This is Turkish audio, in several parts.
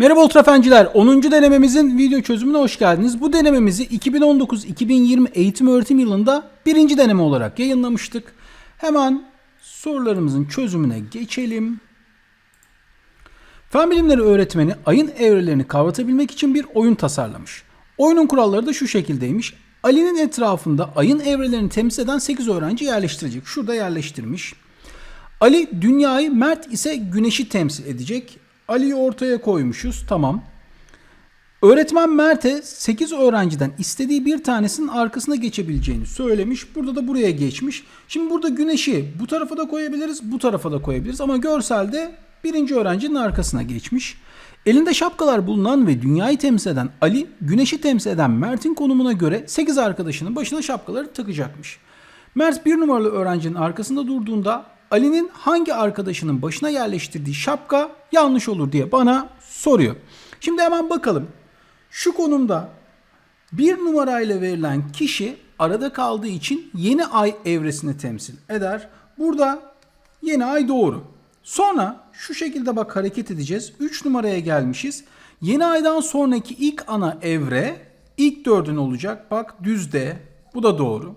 Merhaba ultrafenciler. 10. denememizin video çözümüne hoş geldiniz. Bu denememizi 2019-2020 eğitim öğretim yılında birinci deneme olarak yayınlamıştık. Hemen sorularımızın çözümüne geçelim. Fen bilimleri öğretmeni ayın evrelerini kavratabilmek için bir oyun tasarlamış. Oyunun kuralları da şu şekildeymiş. Ali'nin etrafında ayın evrelerini temsil eden 8 öğrenci yerleştirecek. Şurada yerleştirmiş. Ali dünyayı, Mert ise güneşi temsil edecek. Ali'yi ortaya koymuşuz. Tamam. Öğretmen Mert'e 8 öğrenciden istediği bir tanesinin arkasına geçebileceğini söylemiş. Burada da buraya geçmiş. Şimdi burada güneşi bu tarafa da koyabiliriz, bu tarafa da koyabiliriz. Ama görselde birinci öğrencinin arkasına geçmiş. Elinde şapkalar bulunan ve dünyayı temsil eden Ali, güneşi temsil eden Mert'in konumuna göre 8 arkadaşının başına şapkaları takacakmış. Mert bir numaralı öğrencinin arkasında durduğunda Ali'nin hangi arkadaşının başına yerleştirdiği şapka yanlış olur diye bana soruyor. Şimdi hemen bakalım. Şu konumda bir numarayla verilen kişi arada kaldığı için yeni ay evresini temsil eder. Burada yeni ay doğru. Sonra şu şekilde bak hareket edeceğiz. 3 numaraya gelmişiz. Yeni aydan sonraki ilk ana evre ilk dördün olacak. Bak düzde. Bu da doğru.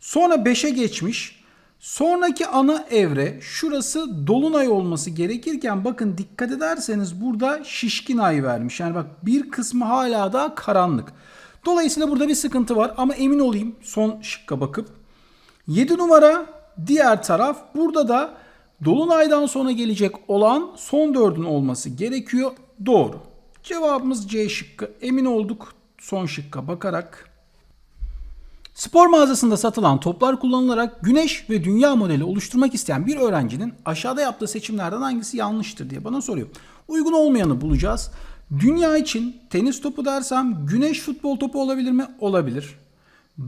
Sonra 5'e geçmiş. Sonraki ana evre şurası dolunay olması gerekirken bakın dikkat ederseniz burada şişkin ay vermiş. Yani bak bir kısmı hala da karanlık. Dolayısıyla burada bir sıkıntı var ama emin olayım son şıkka bakıp. 7 numara diğer taraf. Burada da dolunaydan sonra gelecek olan son dördün olması gerekiyor. Doğru. Cevabımız C şıkkı. Emin olduk son şıkka bakarak. Spor mağazasında satılan toplar kullanılarak güneş ve dünya modeli oluşturmak isteyen bir öğrencinin aşağıda yaptığı seçimlerden hangisi yanlıştır diye bana soruyor. Uygun olmayanı bulacağız. Dünya için tenis topu dersem güneş futbol topu olabilir mi? Olabilir.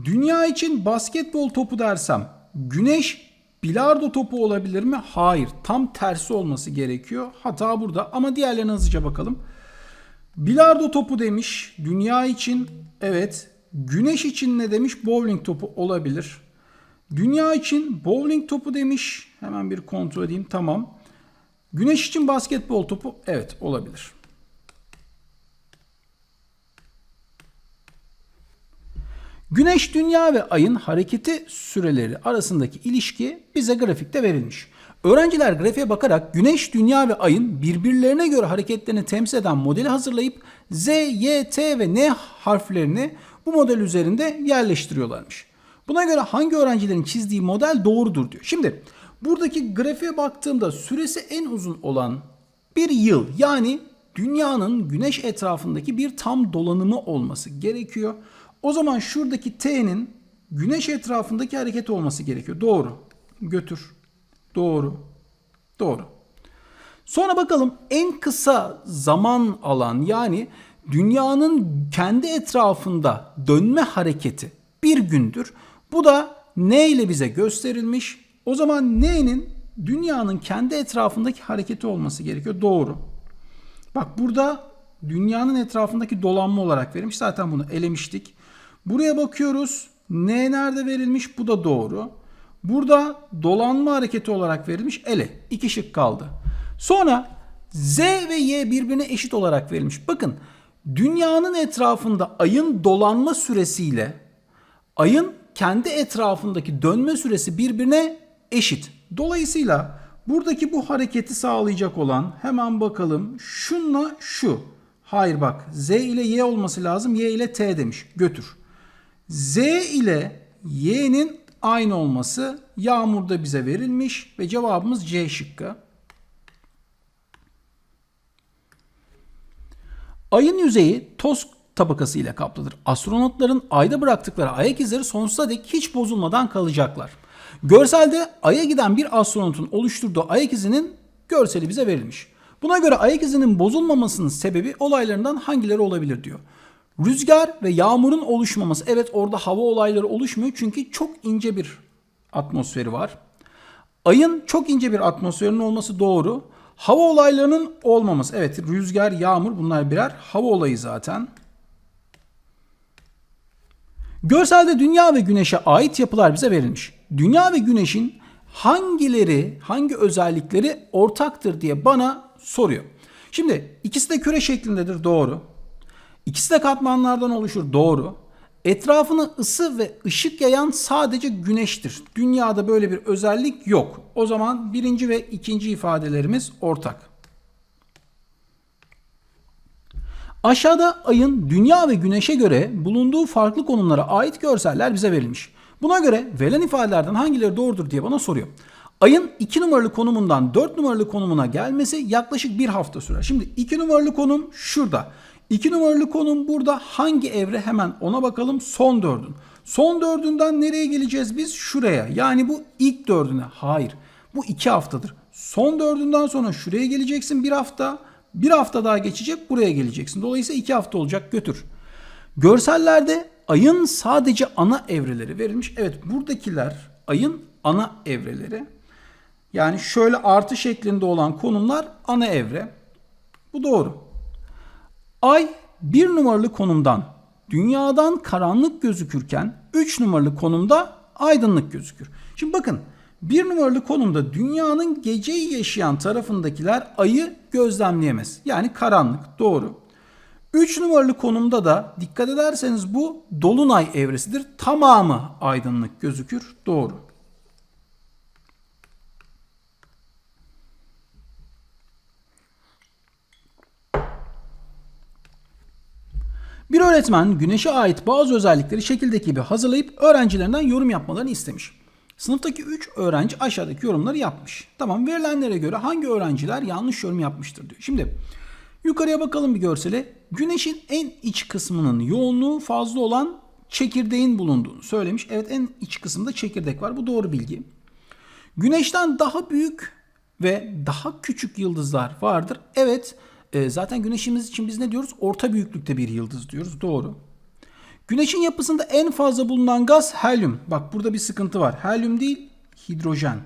Dünya için basketbol topu dersem güneş bilardo topu olabilir mi? Hayır. Tam tersi olması gerekiyor. Hata burada ama diğerlerine hızlıca bakalım. Bilardo topu demiş. Dünya için evet. Güneş için ne demiş? Bowling topu olabilir. Dünya için bowling topu demiş. Hemen bir kontrol edeyim. Tamam. Güneş için basketbol topu evet olabilir. Güneş, Dünya ve Ay'ın hareketi süreleri arasındaki ilişki bize grafikte verilmiş. Öğrenciler grafiğe bakarak Güneş, Dünya ve Ay'ın birbirlerine göre hareketlerini temsil eden modeli hazırlayıp Z, Y, T ve N harflerini bu model üzerinde yerleştiriyorlarmış. Buna göre hangi öğrencilerin çizdiği model doğrudur diyor. Şimdi buradaki grafiğe baktığımda süresi en uzun olan bir yıl yani dünyanın güneş etrafındaki bir tam dolanımı olması gerekiyor. O zaman şuradaki T'nin güneş etrafındaki hareket olması gerekiyor. Doğru. Götür. Doğru. Doğru. Sonra bakalım en kısa zaman alan yani dünyanın kendi etrafında dönme hareketi bir gündür. Bu da ne ile bize gösterilmiş? O zaman N'nin dünyanın kendi etrafındaki hareketi olması gerekiyor. Doğru. Bak burada dünyanın etrafındaki dolanma olarak verilmiş. Zaten bunu elemiştik. Buraya bakıyoruz. N nerede verilmiş? Bu da doğru. Burada dolanma hareketi olarak verilmiş. Ele. İki şık kaldı. Sonra Z ve Y birbirine eşit olarak verilmiş. Bakın dünyanın etrafında ayın dolanma süresiyle ayın kendi etrafındaki dönme süresi birbirine eşit. Dolayısıyla buradaki bu hareketi sağlayacak olan hemen bakalım şunla şu. Hayır bak Z ile Y olması lazım. Y ile T demiş. Götür. Z ile Y'nin aynı olması yağmurda bize verilmiş ve cevabımız C şıkkı. Ayın yüzeyi toz tabakası ile kaplıdır. Astronotların ayda bıraktıkları ayak izleri sonsuza dek hiç bozulmadan kalacaklar. Görselde aya giden bir astronotun oluşturduğu ayak izinin görseli bize verilmiş. Buna göre ayak izinin bozulmamasının sebebi olaylarından hangileri olabilir diyor. Rüzgar ve yağmurun oluşmaması. Evet orada hava olayları oluşmuyor çünkü çok ince bir atmosferi var. Ayın çok ince bir atmosferinin olması doğru. Hava olaylarının olmaması. Evet rüzgar, yağmur bunlar birer hava olayı zaten. Görselde dünya ve güneşe ait yapılar bize verilmiş. Dünya ve güneşin hangileri, hangi özellikleri ortaktır diye bana soruyor. Şimdi ikisi de küre şeklindedir doğru. İkisi de katmanlardan oluşur doğru. Etrafını ısı ve ışık yayan sadece güneştir. Dünyada böyle bir özellik yok. O zaman birinci ve ikinci ifadelerimiz ortak. Aşağıda ayın dünya ve güneşe göre bulunduğu farklı konumlara ait görseller bize verilmiş. Buna göre verilen ifadelerden hangileri doğrudur diye bana soruyor. Ayın 2 numaralı konumundan 4 numaralı konumuna gelmesi yaklaşık bir hafta sürer. Şimdi 2 numaralı konum şurada. 2 numaralı konum burada hangi evre hemen ona bakalım son dördün. Son dördünden nereye geleceğiz biz? Şuraya. Yani bu ilk dördüne. Hayır. Bu 2 haftadır. Son dördünden sonra şuraya geleceksin bir hafta. Bir hafta daha geçecek buraya geleceksin. Dolayısıyla 2 hafta olacak götür. Görsellerde ayın sadece ana evreleri verilmiş. Evet buradakiler ayın ana evreleri. Yani şöyle artı şeklinde olan konumlar ana evre. Bu doğru. Ay bir numaralı konumdan dünyadan karanlık gözükürken 3 numaralı konumda aydınlık gözükür. Şimdi bakın bir numaralı konumda dünyanın geceyi yaşayan tarafındakiler ayı gözlemleyemez. Yani karanlık doğru. 3 numaralı konumda da dikkat ederseniz bu dolunay evresidir. Tamamı aydınlık gözükür. Doğru. Bir öğretmen güneşe ait bazı özellikleri şekildeki gibi hazırlayıp öğrencilerinden yorum yapmalarını istemiş. Sınıftaki 3 öğrenci aşağıdaki yorumları yapmış. Tamam verilenlere göre hangi öğrenciler yanlış yorum yapmıştır diyor. Şimdi yukarıya bakalım bir görsele. Güneşin en iç kısmının yoğunluğu fazla olan çekirdeğin bulunduğunu söylemiş. Evet en iç kısımda çekirdek var. Bu doğru bilgi. Güneşten daha büyük ve daha küçük yıldızlar vardır. Evet e, zaten güneşimiz için biz ne diyoruz? Orta büyüklükte bir yıldız diyoruz. Doğru. Güneşin yapısında en fazla bulunan gaz helyum. Bak burada bir sıkıntı var. Helyum değil, hidrojen.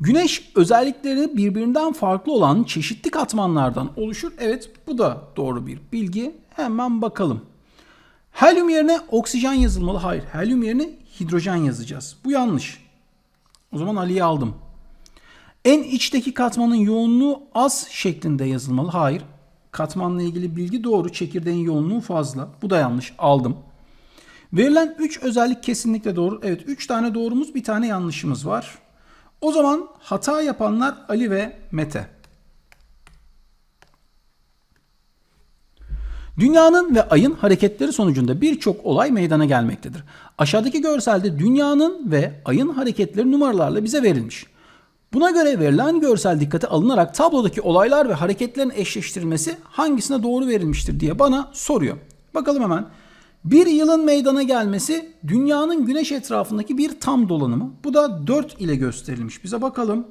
Güneş özellikleri birbirinden farklı olan çeşitli katmanlardan oluşur. Evet bu da doğru bir bilgi. Hemen bakalım. Helyum yerine oksijen yazılmalı. Hayır. Helyum yerine hidrojen yazacağız. Bu yanlış. O zaman Ali'yi aldım. En içteki katmanın yoğunluğu az şeklinde yazılmalı. Hayır. Katmanla ilgili bilgi doğru. Çekirdeğin yoğunluğu fazla. Bu da yanlış. Aldım. Verilen 3 özellik kesinlikle doğru. Evet 3 tane doğrumuz bir tane yanlışımız var. O zaman hata yapanlar Ali ve Mete. Dünyanın ve ayın hareketleri sonucunda birçok olay meydana gelmektedir. Aşağıdaki görselde dünyanın ve ayın hareketleri numaralarla bize verilmiş. Buna göre verilen görsel dikkate alınarak tablodaki olaylar ve hareketlerin eşleştirilmesi hangisine doğru verilmiştir diye bana soruyor. Bakalım hemen. Bir yılın meydana gelmesi dünyanın güneş etrafındaki bir tam dolanımı. Bu da 4 ile gösterilmiş. Bize bakalım.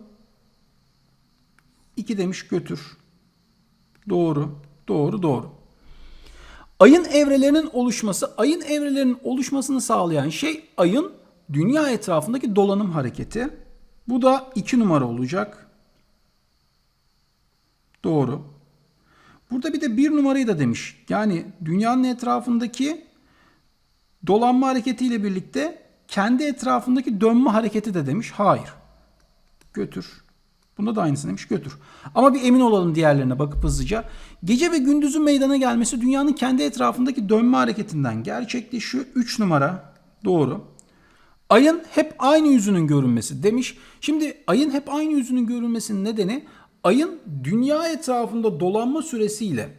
2 demiş götür. Doğru, doğru, doğru. Ayın evrelerinin oluşması, ayın evrelerinin oluşmasını sağlayan şey ayın dünya etrafındaki dolanım hareketi. Bu da 2 numara olacak. Doğru. Burada bir de 1 numarayı da demiş. Yani dünyanın etrafındaki dolanma hareketiyle birlikte kendi etrafındaki dönme hareketi de demiş. Hayır. Götür. Bunda da aynısını demiş götür. Ama bir emin olalım diğerlerine bakıp hızlıca. Gece ve gündüzün meydana gelmesi dünyanın kendi etrafındaki dönme hareketinden gerçekleşiyor. 3 numara doğru. Ayın hep aynı yüzünün görünmesi demiş. Şimdi ayın hep aynı yüzünün görünmesinin nedeni ayın dünya etrafında dolanma süresiyle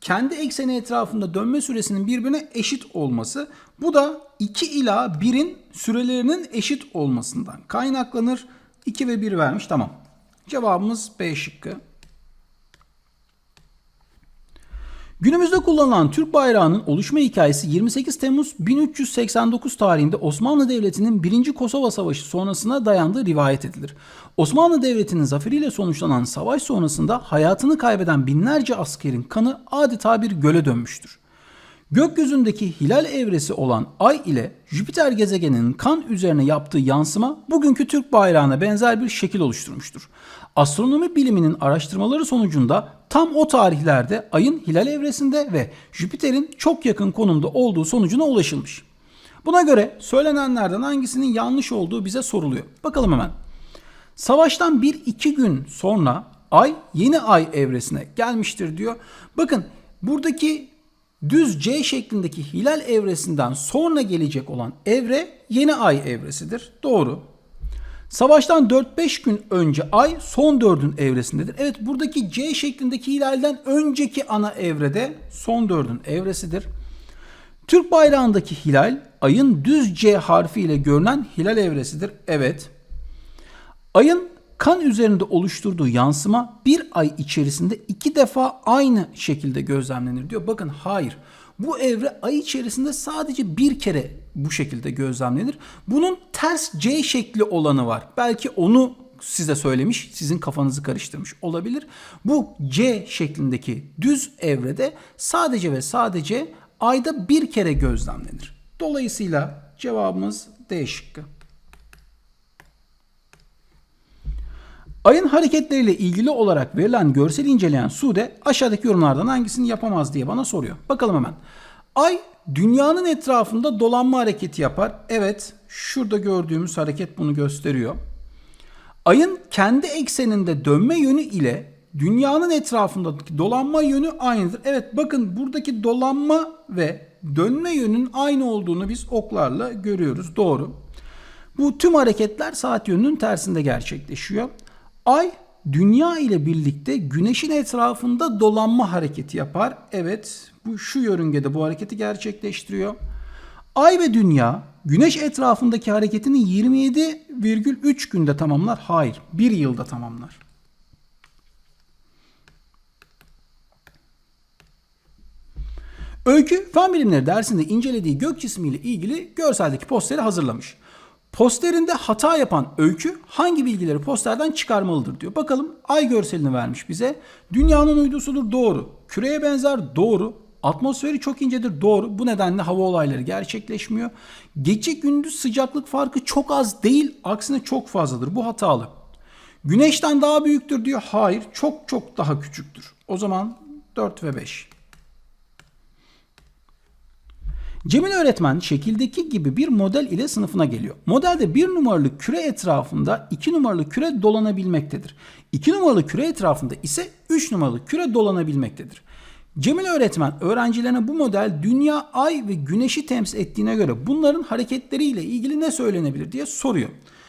kendi ekseni etrafında dönme süresinin birbirine eşit olması. Bu da 2 ila 1'in sürelerinin eşit olmasından kaynaklanır. 2 ve 1 vermiş tamam. Cevabımız B şıkkı. Günümüzde kullanılan Türk bayrağının oluşma hikayesi 28 Temmuz 1389 tarihinde Osmanlı Devleti'nin 1. Kosova Savaşı sonrasına dayandığı rivayet edilir. Osmanlı Devleti'nin zaferiyle sonuçlanan savaş sonrasında hayatını kaybeden binlerce askerin kanı adeta bir göle dönmüştür. Gökyüzündeki hilal evresi olan Ay ile Jüpiter gezegeninin kan üzerine yaptığı yansıma bugünkü Türk bayrağına benzer bir şekil oluşturmuştur. Astronomi biliminin araştırmaları sonucunda tam o tarihlerde Ay'ın hilal evresinde ve Jüpiter'in çok yakın konumda olduğu sonucuna ulaşılmış. Buna göre söylenenlerden hangisinin yanlış olduğu bize soruluyor. Bakalım hemen. Savaştan bir iki gün sonra ay yeni ay evresine gelmiştir diyor. Bakın buradaki düz C şeklindeki hilal evresinden sonra gelecek olan evre yeni ay evresidir. Doğru. Savaştan 4-5 gün önce ay son dördün evresindedir. Evet buradaki C şeklindeki hilalden önceki ana evrede son dördün evresidir. Türk bayrağındaki hilal ayın düz C harfi ile görünen hilal evresidir. Evet. Ayın kan üzerinde oluşturduğu yansıma bir ay içerisinde iki defa aynı şekilde gözlemlenir diyor. Bakın hayır. Bu evre ay içerisinde sadece bir kere bu şekilde gözlemlenir. Bunun ters C şekli olanı var. Belki onu size söylemiş, sizin kafanızı karıştırmış olabilir. Bu C şeklindeki düz evrede sadece ve sadece ayda bir kere gözlemlenir. Dolayısıyla cevabımız D şıkkı. Ayın hareketleriyle ilgili olarak verilen görseli inceleyen Sude aşağıdaki yorumlardan hangisini yapamaz diye bana soruyor. Bakalım hemen. Ay dünyanın etrafında dolanma hareketi yapar. Evet şurada gördüğümüz hareket bunu gösteriyor. Ayın kendi ekseninde dönme yönü ile dünyanın etrafındaki dolanma yönü aynıdır. Evet bakın buradaki dolanma ve dönme yönünün aynı olduğunu biz oklarla görüyoruz. Doğru. Bu tüm hareketler saat yönünün tersinde gerçekleşiyor. Ay dünya ile birlikte güneşin etrafında dolanma hareketi yapar. Evet bu şu yörüngede bu hareketi gerçekleştiriyor. Ay ve dünya güneş etrafındaki hareketini 27,3 günde tamamlar. Hayır, bir yılda tamamlar. Öykü fen bilimleri dersinde incelediği gök cismiyle ilgili görseldeki posteri hazırlamış. Posterinde hata yapan öykü hangi bilgileri posterden çıkarmalıdır diyor. Bakalım ay görselini vermiş bize. Dünyanın uydusudur doğru. Küreye benzer doğru. Atmosferi çok incedir doğru. Bu nedenle hava olayları gerçekleşmiyor. Gece gündüz sıcaklık farkı çok az değil. Aksine çok fazladır. Bu hatalı. Güneşten daha büyüktür diyor. Hayır çok çok daha küçüktür. O zaman 4 ve 5. Cemil öğretmen şekildeki gibi bir model ile sınıfına geliyor. Modelde bir numaralı küre etrafında iki numaralı küre dolanabilmektedir. İki numaralı küre etrafında ise üç numaralı küre dolanabilmektedir. Cemil öğretmen öğrencilerine bu model dünya, ay ve güneşi temsil ettiğine göre bunların hareketleriyle ilgili ne söylenebilir diye soruyor.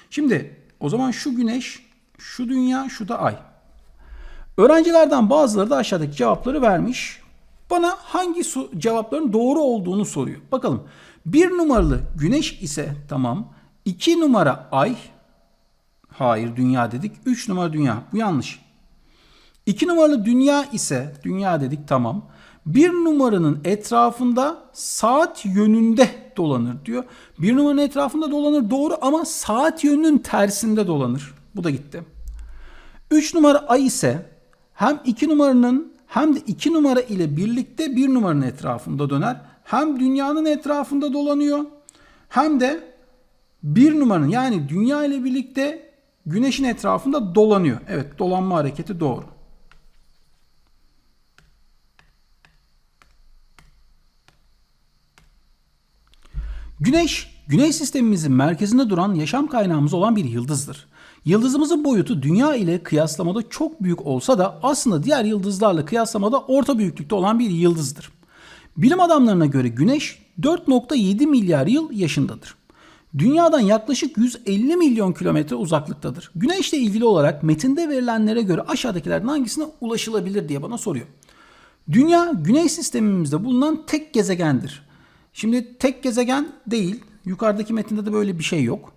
Şimdi o zaman şu güneş, şu dünya, şu da ay. Öğrencilerden bazıları da aşağıdaki cevapları vermiş. Bana hangi cevapların doğru olduğunu soruyor. Bakalım. Bir numaralı güneş ise tamam. İki numara ay. Hayır dünya dedik. Üç numara dünya. Bu yanlış. İki numaralı dünya ise dünya dedik tamam. Bir numaranın etrafında saat yönünde dolanır diyor. Bir numaranın etrafında dolanır doğru ama saat yönünün tersinde dolanır. Bu da gitti. Üç numara ay ise hem iki numaranın hem de iki numara ile birlikte bir numaranın etrafında döner. Hem dünyanın etrafında dolanıyor hem de bir numaranın yani dünya ile birlikte güneşin etrafında dolanıyor. Evet dolanma hareketi doğru. Güneş, güneş sistemimizin merkezinde duran yaşam kaynağımız olan bir yıldızdır. Yıldızımızın boyutu dünya ile kıyaslamada çok büyük olsa da aslında diğer yıldızlarla kıyaslamada orta büyüklükte olan bir yıldızdır. Bilim adamlarına göre Güneş 4.7 milyar yıl yaşındadır. Dünyadan yaklaşık 150 milyon kilometre uzaklıktadır. Güneşle ilgili olarak metinde verilenlere göre aşağıdakilerden hangisine ulaşılabilir diye bana soruyor. Dünya Güneş sistemimizde bulunan tek gezegendir. Şimdi tek gezegen değil. Yukarıdaki metinde de böyle bir şey yok.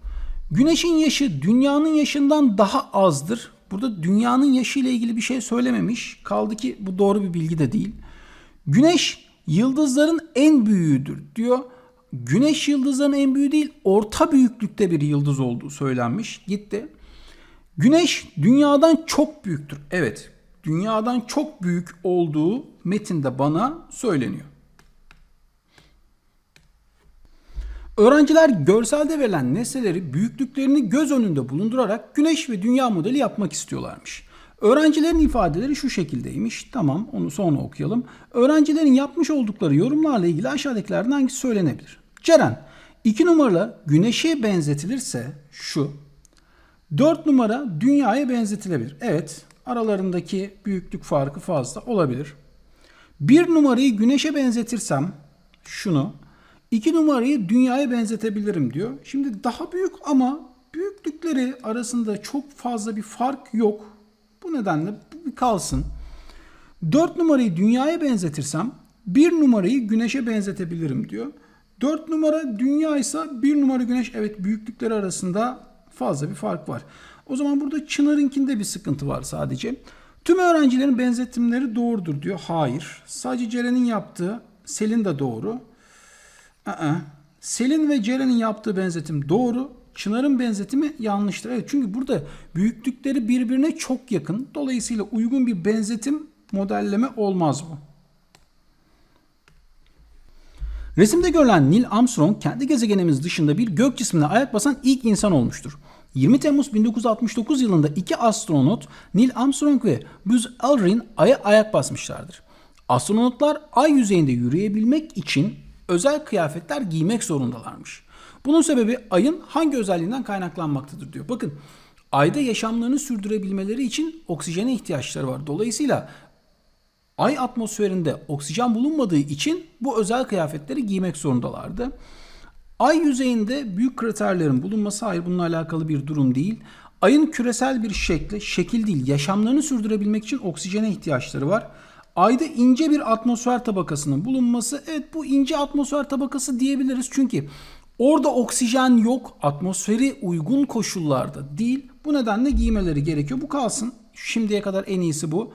Güneşin yaşı dünyanın yaşından daha azdır. Burada dünyanın yaşı ile ilgili bir şey söylememiş. Kaldı ki bu doğru bir bilgi de değil. Güneş yıldızların en büyüğüdür diyor. Güneş yıldızların en büyüğü değil, orta büyüklükte bir yıldız olduğu söylenmiş. Gitti. Güneş dünyadan çok büyüktür. Evet, dünyadan çok büyük olduğu metinde bana söyleniyor. Öğrenciler görselde verilen nesneleri büyüklüklerini göz önünde bulundurarak güneş ve dünya modeli yapmak istiyorlarmış. Öğrencilerin ifadeleri şu şekildeymiş. Tamam onu sonra okuyalım. Öğrencilerin yapmış oldukları yorumlarla ilgili aşağıdakilerden hangisi söylenebilir? Ceren 2 numara güneşe benzetilirse şu. 4 numara dünyaya benzetilebilir. Evet Aralarındaki büyüklük farkı fazla olabilir. Bir numarayı güneşe benzetirsem şunu, iki numarayı dünyaya benzetebilirim diyor. Şimdi daha büyük ama büyüklükleri arasında çok fazla bir fark yok. Bu nedenle kalsın. 4 numarayı dünyaya benzetirsem 1 numarayı güneşe benzetebilirim diyor. 4 numara dünya ise 1 numara güneş evet büyüklükleri arasında fazla bir fark var. O zaman burada Çınar'ınkinde bir sıkıntı var sadece. Tüm öğrencilerin benzetimleri doğrudur diyor. Hayır. Sadece Ceren'in yaptığı Selin de doğru. Aa, Selin ve Ceren'in yaptığı benzetim doğru. Çınar'ın benzetimi yanlıştır. Evet çünkü burada büyüklükleri birbirine çok yakın. Dolayısıyla uygun bir benzetim modelleme olmaz bu. Resimde görülen Neil Armstrong kendi gezegenimiz dışında bir gök cismine ayak basan ilk insan olmuştur. 20 Temmuz 1969 yılında iki astronot Neil Armstrong ve Buzz Aldrin Ay'a ayak basmışlardır. Astronotlar Ay yüzeyinde yürüyebilmek için özel kıyafetler giymek zorundalarmış. Bunun sebebi Ay'ın hangi özelliğinden kaynaklanmaktadır diyor. Bakın Ay'da yaşamlarını sürdürebilmeleri için oksijene ihtiyaçları var. Dolayısıyla Ay atmosferinde oksijen bulunmadığı için bu özel kıyafetleri giymek zorundalardı. Ay yüzeyinde büyük kraterlerin bulunması hayır bununla alakalı bir durum değil. Ayın küresel bir şekli, şekil değil, yaşamlarını sürdürebilmek için oksijene ihtiyaçları var. Ayda ince bir atmosfer tabakasının bulunması, evet bu ince atmosfer tabakası diyebiliriz. Çünkü orada oksijen yok, atmosferi uygun koşullarda değil. Bu nedenle giymeleri gerekiyor. Bu kalsın. Şimdiye kadar en iyisi bu.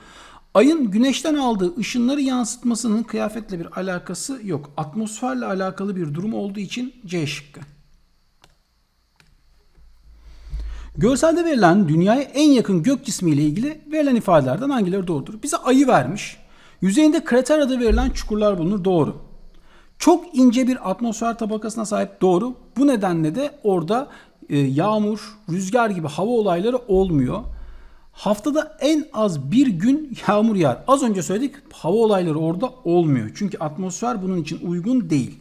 Ayın güneşten aldığı ışınları yansıtmasının kıyafetle bir alakası yok. Atmosferle alakalı bir durum olduğu için C şıkkı. Görselde verilen dünyaya en yakın gök cismi ile ilgili verilen ifadelerden hangileri doğrudur? Bize ayı vermiş. Yüzeyinde krater adı verilen çukurlar bulunur. Doğru. Çok ince bir atmosfer tabakasına sahip doğru. Bu nedenle de orada e, yağmur, rüzgar gibi hava olayları olmuyor. Haftada en az bir gün yağmur yağar. Az önce söyledik hava olayları orada olmuyor. Çünkü atmosfer bunun için uygun değil.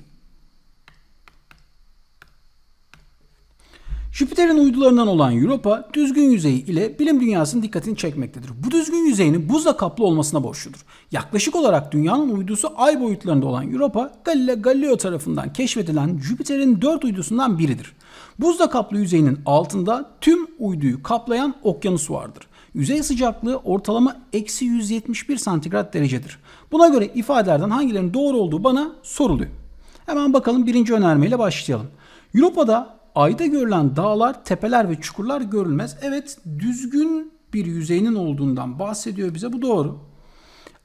Jüpiter'in uydularından olan Europa düzgün yüzeyi ile bilim dünyasının dikkatini çekmektedir. Bu düzgün yüzeyinin buzla kaplı olmasına borçludur. Yaklaşık olarak dünyanın uydusu ay boyutlarında olan Europa, Galileo Galileo tarafından keşfedilen Jüpiter'in dört uydusundan biridir. Buzla kaplı yüzeyinin altında tüm uyduyu kaplayan okyanus vardır. Yüzey sıcaklığı ortalama eksi 171 santigrat derecedir. Buna göre ifadelerden hangilerinin doğru olduğu bana soruluyor. Hemen bakalım birinci önermeyle başlayalım. Europa'da ayda görülen dağlar, tepeler ve çukurlar görülmez. Evet düzgün bir yüzeyinin olduğundan bahsediyor bize. Bu doğru.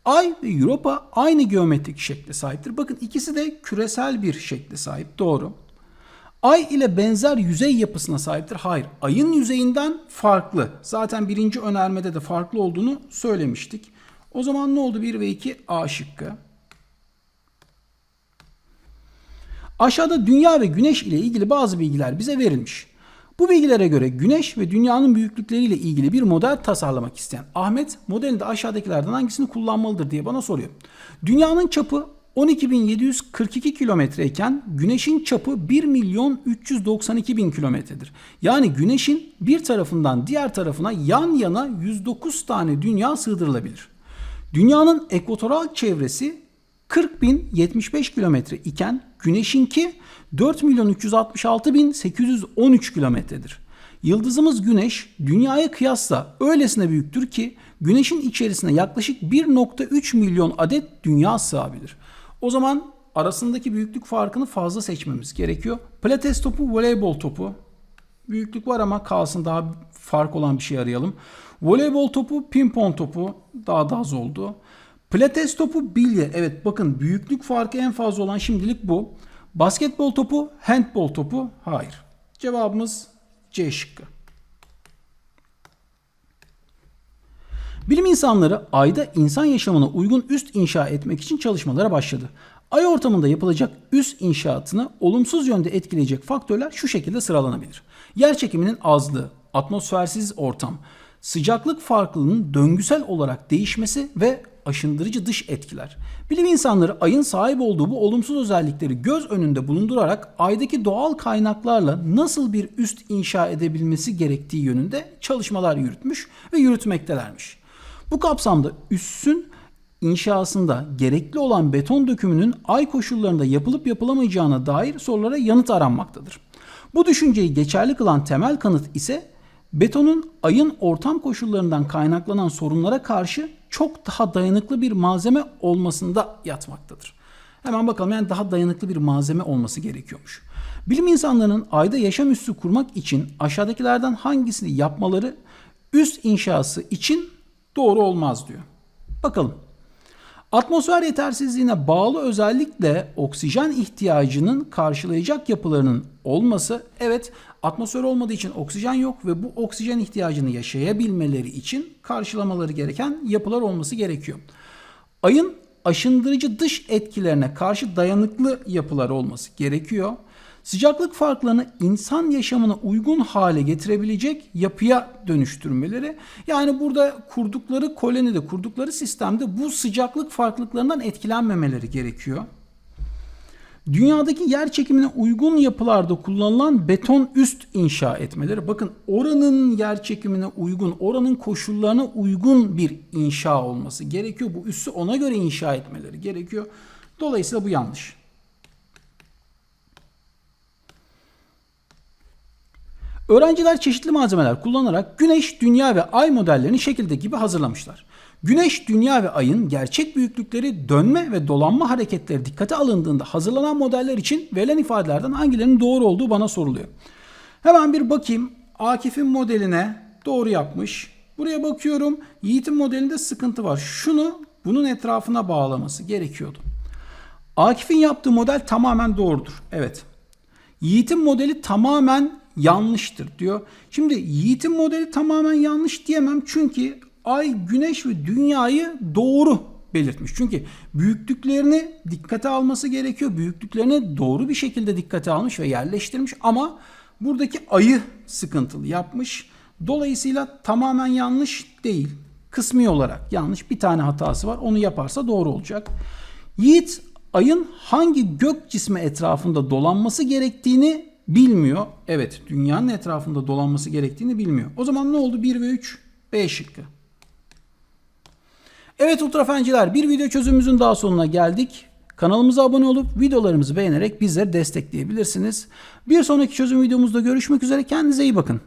Ay ve Europa aynı geometrik şekle sahiptir. Bakın ikisi de küresel bir şekle sahip. Doğru. Ay ile benzer yüzey yapısına sahiptir. Hayır. Ayın yüzeyinden farklı. Zaten birinci önermede de farklı olduğunu söylemiştik. O zaman ne oldu? 1 ve 2 A şıkkı. Aşağıda dünya ve güneş ile ilgili bazı bilgiler bize verilmiş. Bu bilgilere göre güneş ve dünyanın büyüklükleriyle ilgili bir model tasarlamak isteyen Ahmet modelinde aşağıdakilerden hangisini kullanmalıdır diye bana soruyor. Dünyanın çapı 12.742 kilometre iken Güneş'in çapı 1 milyon 392 bin kilometredir. Yani Güneş'in bir tarafından diğer tarafına yan yana 109 tane dünya sığdırılabilir. Dünyanın ekvatoral çevresi 40 bin 75 kilometre iken Güneş'inki 4 milyon 366 bin 813 kilometredir. Yıldızımız Güneş dünyaya kıyasla öylesine büyüktür ki Güneş'in içerisine yaklaşık 1.3 milyon adet dünya sığabilir. O zaman arasındaki büyüklük farkını fazla seçmemiz gerekiyor. Pilates topu, voleybol topu. Büyüklük var ama kalsın daha fark olan bir şey arayalım. Voleybol topu, pimpon topu daha da az oldu. Pilates topu, bilye. Evet bakın büyüklük farkı en fazla olan şimdilik bu. Basketbol topu, handbol topu. Hayır. Cevabımız C şıkkı. Bilim insanları ayda insan yaşamına uygun üst inşa etmek için çalışmalara başladı. Ay ortamında yapılacak üst inşaatını olumsuz yönde etkileyecek faktörler şu şekilde sıralanabilir. Yer çekiminin azlığı, atmosfersiz ortam, sıcaklık farklılığının döngüsel olarak değişmesi ve aşındırıcı dış etkiler. Bilim insanları ayın sahip olduğu bu olumsuz özellikleri göz önünde bulundurarak aydaki doğal kaynaklarla nasıl bir üst inşa edebilmesi gerektiği yönünde çalışmalar yürütmüş ve yürütmektelermiş. Bu kapsamda üssün inşasında gerekli olan beton dökümünün ay koşullarında yapılıp yapılamayacağına dair sorulara yanıt aranmaktadır. Bu düşünceyi geçerli kılan temel kanıt ise betonun ayın ortam koşullarından kaynaklanan sorunlara karşı çok daha dayanıklı bir malzeme olmasında yatmaktadır. Hemen bakalım yani daha dayanıklı bir malzeme olması gerekiyormuş. Bilim insanlarının ayda yaşam üssü kurmak için aşağıdakilerden hangisini yapmaları üst inşası için doğru olmaz diyor. Bakalım. Atmosfer yetersizliğine bağlı özellikle oksijen ihtiyacının karşılayacak yapılarının olması evet atmosfer olmadığı için oksijen yok ve bu oksijen ihtiyacını yaşayabilmeleri için karşılamaları gereken yapılar olması gerekiyor. Ayın aşındırıcı dış etkilerine karşı dayanıklı yapılar olması gerekiyor. Sıcaklık farklarını insan yaşamına uygun hale getirebilecek yapıya dönüştürmeleri. Yani burada kurdukları kolonide, kurdukları sistemde bu sıcaklık farklılıklarından etkilenmemeleri gerekiyor. Dünyadaki yer çekimine uygun yapılarda kullanılan beton üst inşa etmeleri. Bakın oranın yer çekimine uygun, oranın koşullarına uygun bir inşa olması gerekiyor. Bu üssü ona göre inşa etmeleri gerekiyor. Dolayısıyla bu yanlış. Öğrenciler çeşitli malzemeler kullanarak Güneş, Dünya ve Ay modellerini şekilde gibi hazırlamışlar. Güneş, Dünya ve Ay'ın gerçek büyüklükleri, dönme ve dolanma hareketleri dikkate alındığında hazırlanan modeller için verilen ifadelerden hangilerinin doğru olduğu bana soruluyor. Hemen bir bakayım. Akif'in modeline doğru yapmış. Buraya bakıyorum. Yiğit'in modelinde sıkıntı var. Şunu bunun etrafına bağlaması gerekiyordu. Akif'in yaptığı model tamamen doğrudur. Evet. Yiğit'in modeli tamamen yanlıştır diyor. Şimdi Yiğit'in modeli tamamen yanlış diyemem çünkü Ay, Güneş ve Dünya'yı doğru belirtmiş. Çünkü büyüklüklerini dikkate alması gerekiyor. Büyüklüklerini doğru bir şekilde dikkate almış ve yerleştirmiş ama buradaki ayı sıkıntılı yapmış. Dolayısıyla tamamen yanlış değil. Kısmi olarak yanlış bir tane hatası var. Onu yaparsa doğru olacak. Yiğit ayın hangi gök cismi etrafında dolanması gerektiğini bilmiyor. Evet dünyanın etrafında dolanması gerektiğini bilmiyor. O zaman ne oldu? 1 ve 3 B şıkkı. Evet ultrafenciler bir video çözümümüzün daha sonuna geldik. Kanalımıza abone olup videolarımızı beğenerek bizleri destekleyebilirsiniz. Bir sonraki çözüm videomuzda görüşmek üzere. Kendinize iyi bakın.